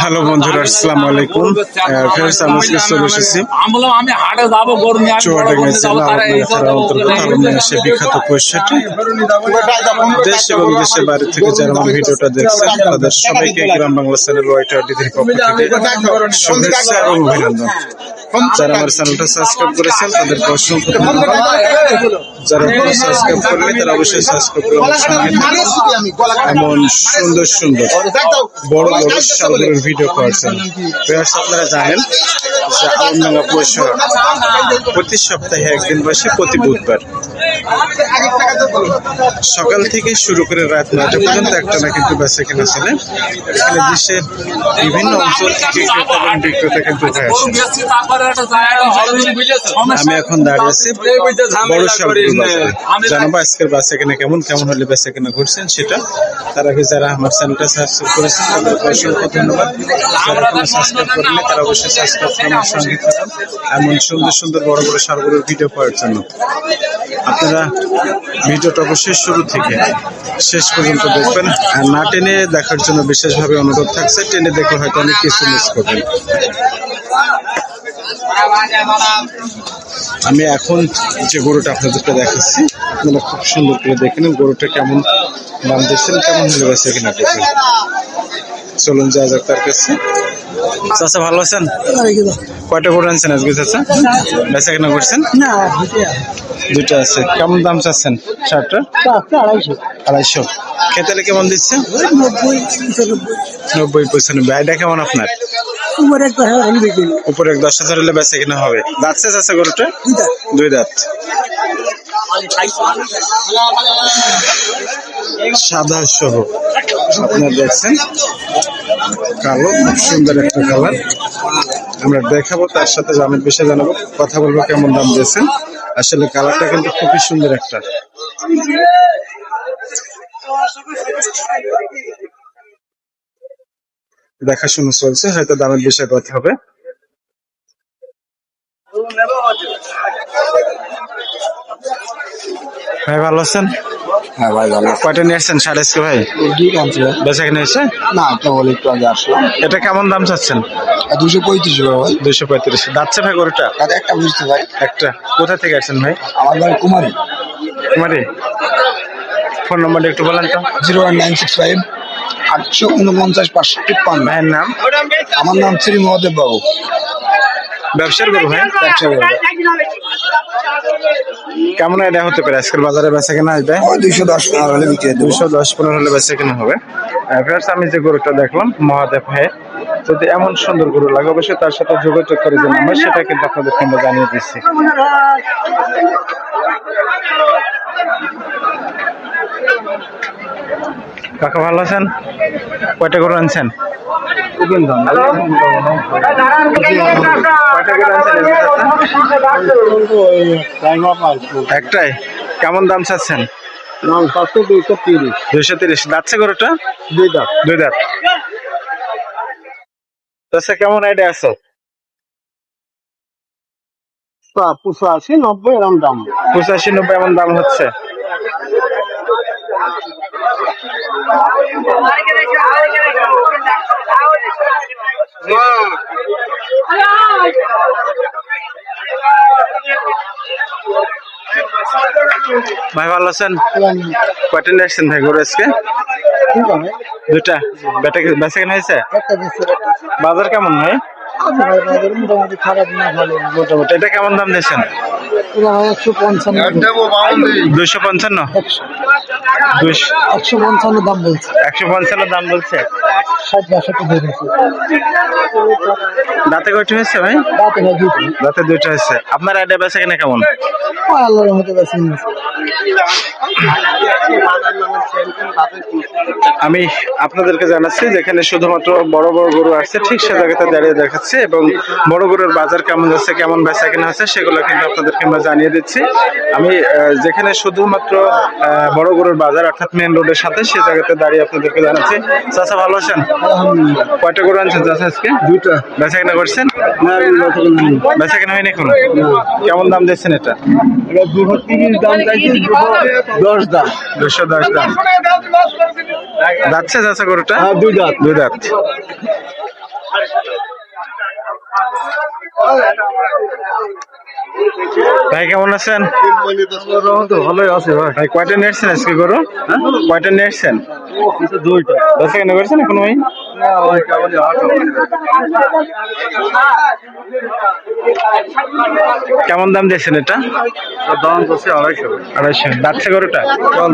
Hello বন্ধুরা, আসসালামু আলাইকুম। ফেরস আমি আজকে চলে এসেছি চুয়াডাঙ্গা জেলা তারা অন্তর্গত আলমিয়া বিখ্যাত কৈশাটি দেশ এবং দেশের বাইরে থেকে যারা আমার ভিডিওটা দেখছেন, তাদের সবাইকে গ্রাম বাংলা চ্যানেল ওয়াইট আইডির পক্ষ থেকে শুভেচ্ছা এবং অভিনন্দন। যারা আমার চ্যানেলটা সাবস্ক্রাইব করেছেন, তাদেরকে অসংখ্য ধন্যবাদ। যারা সাবস্ক্রাইব করলে তারা অবশ্যই সাবস্ক্রাইব করে আমার সঙ্গে থাকুন। এমন সুন্দর সুন্দর বড় বড় সালগুলোর ভিডিও করছেন আপনারা জানেন যে পৌরসভা প্রতি সপ্তাহে একদিন বসে প্রতি বুধবার সকাল থেকে শুরু করে রাত নয়টা পর্যন্ত একটা না কিন্তু বেচা কেনা চলে। এখানে দেশের বিভিন্ন অঞ্চল থেকে ক্রেতা বিক্রেতা কিন্তু উঠে আসে। আমি এখন দাঁড়িয়ে আছি বড় বাজারে। জানাব আজকের বেচা কেনা কেমন কেমন হলে বেচা কেনা ঘুরছেন সেটা। তার আগে যারা আমার চ্যানেলটা সাবস্ক্রাইব করেছেন, তাদেরকে অসংখ্য ধন্যবাদ। যারা এখনও সাবস্ক্রাইব করেনি তারা অবশ্যই সাবস্ক্রাইব করে সঙ্গে থাকুন। এমন সুন্দর সুন্দর বড় বড় সারগুলোর ভিডিও পাওয়ার জন্য। আপনারা ভিডিওটা অবশ্যই শুরু থেকে শেষ পর্যন্ত দেখবেন। আর না টেনে দেখার জন্য বিশেষভাবে অনুরোধ থাকছে, টেনে দেখলে হয়তো অনেক কিছু মিস করবেন। আমি এখন যে গরুটা আপনাদেরকে দেখাচ্ছি, আপনারা খুব সুন্দর করে দেখে গরুটা কেমন দাম দিচ্ছেন, কেমন হলে বেঁচে কিনা চলুন যা যাক তার কাছে। চাচা ভালো আছেন? কয়টা গরু আনছেন আজকে চাচা? বেচা কিনা করছেন? না দুইটা। আছে। কেমন দাম চাচ্ছেন শার্টটা আড়াইশো। আড়াইশো। খেতালে কেমন দিচ্ছে? নব্বই পঁচানব্বই। নব্বই আইডা কেমন আপনার? উপরে এক দশ হাজার হলে বেচা কিনা হবে। দাঁতছে চাচা গরুটা দুই দাঁত। সাদা সহ। আপনার দেখছেন? কালো খুব সুন্দর একটা কালার আমরা দেখাবো, তার সাথে দামের বিষয়ে জানাব। কথা বলব কেমন দাম দিয়েছেন। আসলে কালারটা কিন্তু খুবই সুন্দর একটা। দেখাশোনা চলছে, হয়তো দামের বিষয়ে কথা হবে। ভাই, ভালো আছেন? হ্যাঁ ভাই ভালো কয়টা নিয়ে আসছেন সাড়ে আজকে ভাই? দুই আনছি ভাই বেচা কিনে এসে না কেবল একটু আগে আসলাম এটা কেমন দাম চাচ্ছেন? দুশো পঁয়ত্রিশ ভাই। দুইশো পঁয়ত্রিশ। ভাই গরুটা? একটা বুঝতে ভাই একটা। কোথা থেকে আসছেন ভাই? আমার বাড়ি কুমারী। কুমারি? ফোন নম্বরটা একটু বলেন তো। Zero one nine six five আটশো উনপঞ্চাশ পাঁচশো তিপ্পান্ন। ভাইয়ের নাম? আমার নাম শ্রী মহাদেব বাবু। ব্যবসার ব্যবসা ভাই। কেমন আইডিয়া হতে পারে? আজকের বাজারে বেচা কেনা আসবে? দুইশো দশ টাকা হলে বিক্রি দেবো দুশো পনেরো হলে বেচা কেনা হবে। ফ্রেন্ডস আমি যে গরুটা দেখলাম মহাদেব ভাই যদি এমন সুন্দর গরু লাগে অবশ্যই তার সাথে যোগাযোগ করে যে নাম্বার সেটা কিন্তু আপনাদেরকে আমরা জানিয়ে দিচ্ছি। কাকা ভালো আছেন? কয়টা গরু আনছেন? কয়টা একটাই কেমন দাম চাচ্ছেন? দুইশো তিরিশ। দুইশো তিরিশ। দাচ্ছে গরুটা? দুই দাম দুই দাঁত। তাছে কেমন আইডিয়া আছে? পুষো আশি নব্বই এরম দাম। পঁচাশি নব্বই এমন দাম হচ্ছে। ভাই ভালো আছেন? কয়টা নিয়ে আসছেন ভাই গরু আজকে? দুটা বেটা কেনা হয়েছে? বাজার কেমন ভাই? মোটামুটি। এটা কেমন দাম দিয়েছেন? একশো পঞ্চান্ন। একশো পঞ্চান্ন দাম বলছে একশো পঞ্চান্ন দাম বলছে। ষাট বাষট্টি দিয়ে দাঁতে কয়টা হয়েছে ভাই? দুটো দাঁতে দুইটা হয়েছে। আপনার আইডিয়া বেচা কেনা কেমন? আল্লাহর মতো বেশি নিয়েছে আমি আপনাদেরকে জানাচ্ছি যেখানে শুধুমাত্র বড় বড় গরু আসছে ঠিক সে জায়গাতে দাঁড়িয়ে দেখাচ্ছে এবং বড় গরুর বাজার কেমন যাচ্ছে কেমন বেচা কেনা আছে সেগুলো কিন্তু আপনাদেরকে আমরা জানিয়ে দিচ্ছি। আমি যেখানে শুধুমাত্র বড় গরুর বাজার অর্থাৎ মেন রোডের সাথে সে জায়গাতে দাঁড়িয়ে আপনাদেরকে জানাচ্ছি। চাচা ভালো আছেন? কয়টা গরু আনছেন চাচা আজকে? দুইটা। বেচা কেনা করছেন? বেচা কেনা হয়নি। এখনও? কেমন দাম দিচ্ছেন এটা দুশো তিরিশ দাম চাইছি দুশো দশ দাম। দুশো দশ দাম। যাচ্ছে চাচা গরুটা? হ্যাঁ, দুই দাঁত। দুই দাঁত। ভাই কেমন আছেন? ভালোই আছে ভাই। ভাই কয়টা নেটছেন আজকে গরু? কয়টা নেটছেন দুইটা। দশ কেন করেছেন এখন ভাই? কেমন দাম দিয়েছেন এটা? দাম হচ্ছে আড়াইশো। আড়াইশো। বাচ্চা গরুটা?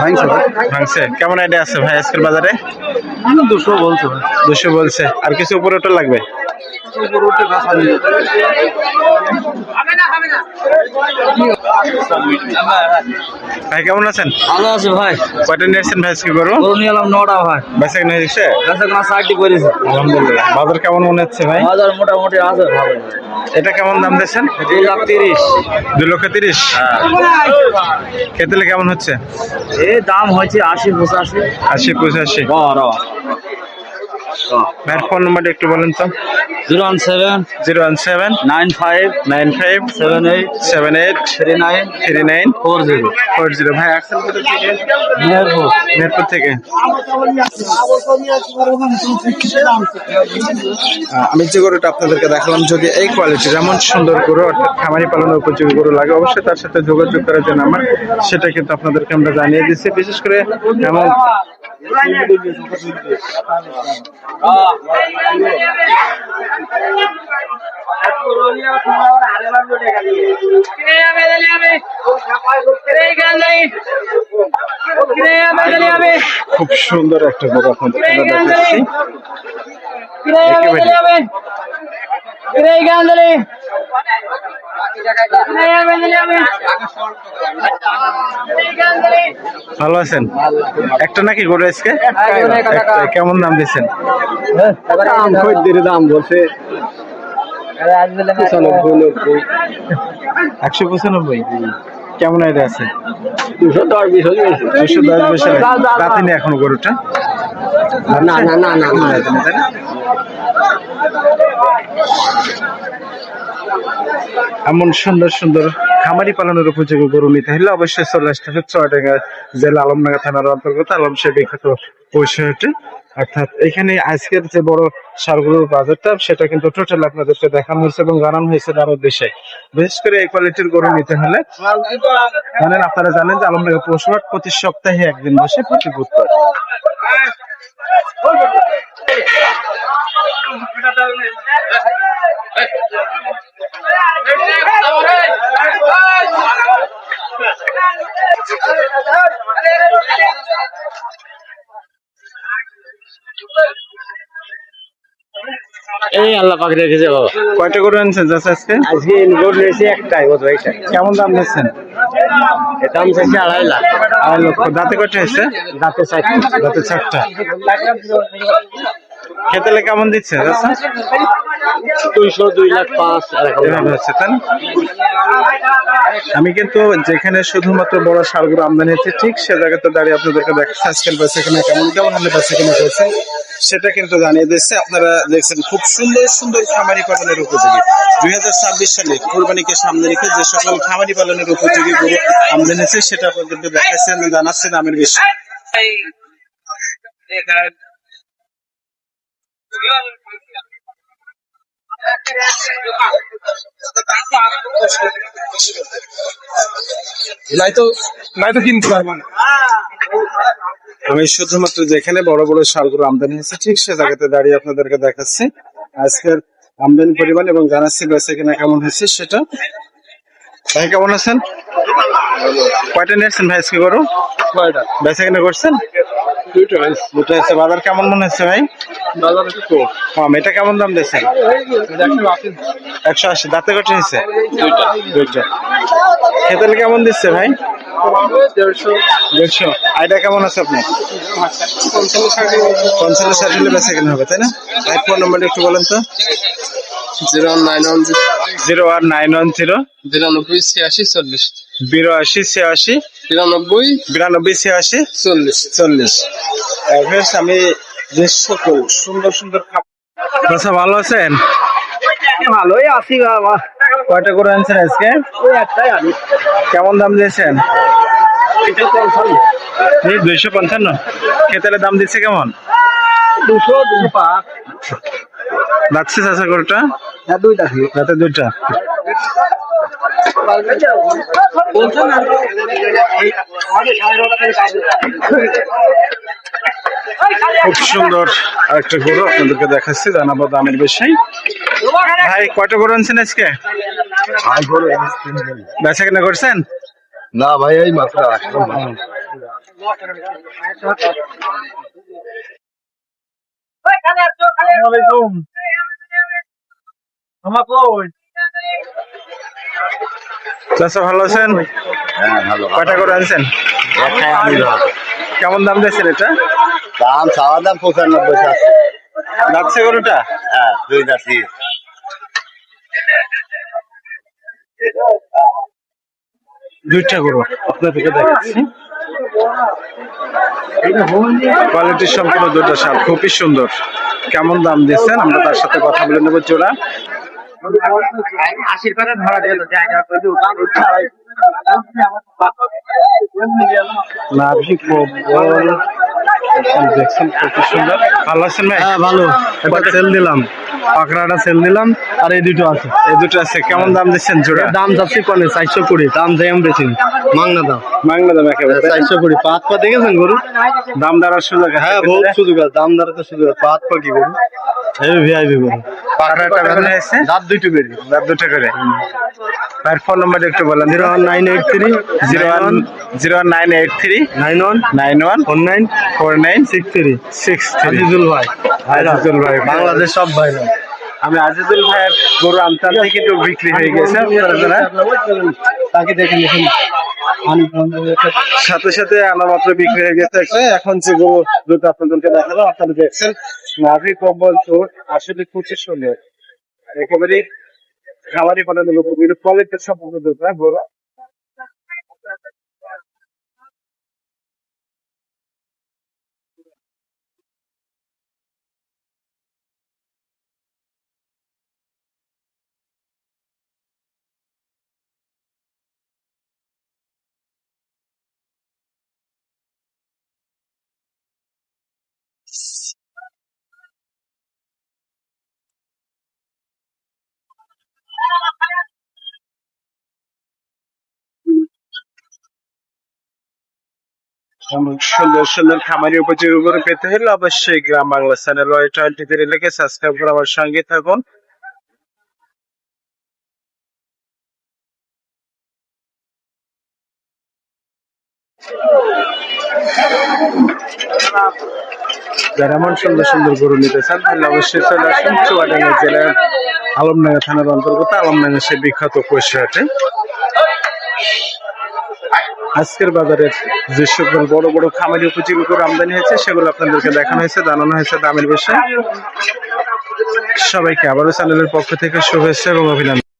ভাঙছে ভাঙছে। কেমন আইডিয়া আছে ভাই আজকের বাজারে? দুশো বলছে দুশো বলছে। আর কিছু উপরে ওটা লাগবে? ভাই কেমন আছেন? ভালো আছে ভাই। কয়টা নিয়েছেন ভাই আজকে গরু? গরু নিয়ে এলাম নটা ভাই। বেচা কিনা হয়েছে গাছে? কোনো ষাটটি করেছে। আলহামদুলিল্লাহ। বাজার কেমন মনে হচ্ছে ভাই? বাজার মোটামুটি আছে ভালো। এটা কেমন দাম দিয়েছেন? দুই লাখ তিরিশ। দুই লক্ষ তিরিশ? খেতে কেমন হচ্ছে? এই দাম হয়েছে আশি পঁচাশি। আশি পঁচাশি। বড় ভাইয়ের ফোন নাম্বারটা একটু বলেন তো। Zero one seven zero one seven nine five nine five seven eight seven eight three nine three nine four zero. Four zero. ভাই আসছেন কোথা থেকে? মেহেরপুর মেহেরপুর থেকে। আমি যে গরুটা আপনাদেরকে দেখালাম যদি এই কোয়ালিটির এমন সুন্দর গরু অর্থাৎ খামারি পালনের উপযোগী গরু লাগে অবশ্যই তার সাথে যোগাযোগ করার জন্য আমার সেটা কিন্তু আপনাদেরকে আমরা জানিয়ে দিচ্ছি। বিশেষ করে এমন খুব সুন্দর একটা গরু এখন আমরা দেখাচ্ছি। একেবারে। ভালো আছেন? একটা নাকি গরু আজকে? কেমন দাম দিচ্ছেন? দাম দাম বলছে একশো পঁচানব্বই। কেমন আইডিয়া আছে? দুশো দশ বিশ দুশো দশ রাতে এখনও গরুটা? না না না না না? এমন সুন্দর সুন্দর খামারি পালনের উপযোগী গরু নিতে হলে অবশ্যই চলে আসতে হবে চুয়াডাঙ্গা জেলা আলমডাঙ্গা থানার অন্তর্গত আলম সে বিখ্যাত পৌষহাটে অর্থাৎ এখানে আজকের যে বড় সারগুলোর বাজারটা সেটা কিন্তু টোটাল আপনাদেরকে দেখানো হয়েছে এবং জানানো হয়েছে আরও উদ্দেশ্যে বিশেষ করে এই কোয়ালিটির গরু নিতে হলে জানেন আপনারা জানেন যে আলমডাঙ্গা পৌষহাট প্রতি সপ্তাহে একদিন বসে প্রতি বুধবার এই আল্লাহ পাখি রেখেছে বাবা কয়টা গরু আনছেন চাচা আজকে? আজকে ইনভোট রয়েছে একটাই বোধ হয় কেমন দাম দিচ্ছেন দাম চাইছে আড়াই লাখ। আড়াই লক্ষ। দাঁতে কয়টা হয়েছে? দাঁতে চাইছে দাঁতে চারটা। খেতেলে কেমন দিচ্ছে দুইশো দুই লাখ পাঁচ এরকম হচ্ছে তাই না? আমি কিন্তু যেখানে শুধুমাত্র বড় সারগুলো আমদানি হচ্ছে, ঠিক সে জায়গাতে দাঁড়িয়ে আপনাদেরকে দেখাচ্ছি আজকের বেচা কেমন কেমন হলে বেচা কিনা করছে সেটা কিন্তু জানিয়ে দিচ্ছে। আপনারা দেখছেন খুব সুন্দর সুন্দর খামারি পালনের উপযোগী। দুই হাজার ছাব্বিশ সালে কোরবানিকে সামনে রেখে যে সকল খামারি পালনের উপযোগী গরু আমদানি হচ্ছে, সেটা আপনাদেরকে দেখাচ্ছেন জানাচ্ছেন আমের বেশি নাই তো নাই তো কিনতে পারব না। আমি শুধুমাত্র যেখানে বড় বড় সারগুলো আমদানি হয়েছে ঠিক সে জায়গাতে দাঁড়িয়ে আপনাদেরকে দেখাচ্ছি। আজকের আমদানি পরিমাণ এবং জানাচ্ছি বেচে কিনা কেমন হয়েছে সেটা। ভাই কেমন আছেন? কয়টা নিয়েছেন ভাই আজকে গরু? কয়টা? বেচা কিনা করছেন? দুটো বাজার কেমন মনে হচ্ছে ভাই? বাজার একটু কম কম এটা কেমন দাম দিয়েছেন? একশো আশি দাঁতে কটা হয়েছে দুইটা। খেতেল কেমন দিচ্ছে ভাই? দেড়শো। আইডিয়া কেমন আছে আপনার? পঞ্চান্ন ষাট হলে বেচা কিনা হবে তাই না? ভাই ফোন নাম্বারটা একটু বলেন তো। Zero nine one zero. One nine one zero. বিরানব্বই ছিয়াশি চল্লিশ। বিরাশি ছিয়াশি। বিরানব্বই বিরানব্বই ছিয়াশি। চল্লিশ। চল্লিশ। আমি সুন্দর সুন্দর খাবার। ভালো আছেন? ভালোই আছি বাবা। কয়টা করে আনছেন আজকে? একটাই কেমন দাম দিয়েছেন? দুইশো পঞ্চান্ন? খেতালে দাম দিচ্ছে কেমন? দুশো দুশো পাঁচ। লাগছে চাষা গরুটা? হ্যাঁ দুইটা রাতে দুইটা। খুব সুন্দর একটা গরু আপনাদেরকে দেখাচ্ছি জানাব দামের বেশি ভাই কয়টা গরু আনছেন আজকে? বেচা কেনা করছেন? না ভাই এই মাত্র চাষা ভালো আছেন? হ্যাঁ ভালো। কয়টা গরু আনছেন? কেমন দাম দিয়েছেন এটা? দাম চাওয়া দাম পঁচানব্বই যাচ্ছে গরুটা? হ্যাঁ দুই দাসি দুইটা গরু আপনাদেরকে দেখাচ্ছি। কোয়ালিটি সম্পূর্ণ দুটো সাপ খুবই সুন্দর। কেমন দাম দিচ্ছেন? আমরা তার সাথে কথা বলে নেব জোড়া। নাভি কবল দেখছেন খুবই সুন্দর। ভালো আছেন ভাই? হ্যাঁ ভালো। সেল দিলাম। পাকড়াটা সেল দিলাম আর এই দুটো আছে। এই দুটো আছে। কেমন দাম দিচ্ছেন জোড়া? দাম যাচ্ছে কনে? চারশো কুড়ি। দাম যাই আমি বেশি মাংনা দাম। বাংলা দাম একেবারে চারশো কুড়ি। পাঁচ পা দেখেছেন গরু? দাম দেওয়ার সুযোগ হ্যাঁ বহুত সুযোগ আছে। দাম দাঁড়াতে সুযোগ আছে। পাঁচ পা কি গরু? এই ভিআইপি গরু। পাকড়াটা বেতন হয়েছে দাঁত দুইটো বেরি। দাম দুটো করে। ভাইয়ের ফোন নাম্বার একটু বলেন। Zero one nine eight three. Zero one zero one nine eight three. Nine one. Nine one. Four nine. Four nine six three. Six Azizul ভাই। আজিজুল ভাই বাংলাদেশ সব ভাইরা আমি আজিজুল ভাইয়ের গরু আনতে আনতে কিন্তু বিক্রি হয়ে গেছে। তাকে দেখেন দেখেন। সাথে সাথে আনা মাত্র বিক্রি হয়ে গেছে। এখন যে গরু দুটো আপনাদেরকে দেখাবো আপনারা দেখছেন। নাভি কম্বল চোট আসলে খুবই সুন্দর একেবারে খামারি পালনের উপযোগী। কোয়ালিটির সম্পূর্ণ দুটো গরু? সুন্দর সুন্দর খামারি উপযোগী পেতে হলে অবশ্যই Gram Bangla channel Y twenty three লিখে সাবস্ক্রাইব করে আমার সঙ্গে থাকুন। যারা এমন সুন্দর সুন্দর গরু নিতে চান, তাহলে অবশ্যই চলে আসুন চুয়াডাঙ্গা জেলার আলমডাঙ্গা থানার অন্তর্গত আলমডাঙ্গা সে বিখ্যাত পয়সাটে আজকের বাজারের যে সকল বড় বড় খামারি উপযোগী করে আমদানি হয়েছে, সেগুলো আপনাদেরকে দেখানো হয়েছে, জানানো হয়েছে দামের বিষয়ে। সবাইকে আবারও চ্যানেলের পক্ষ থেকে শুভেচ্ছা এবং অভিনন্দন।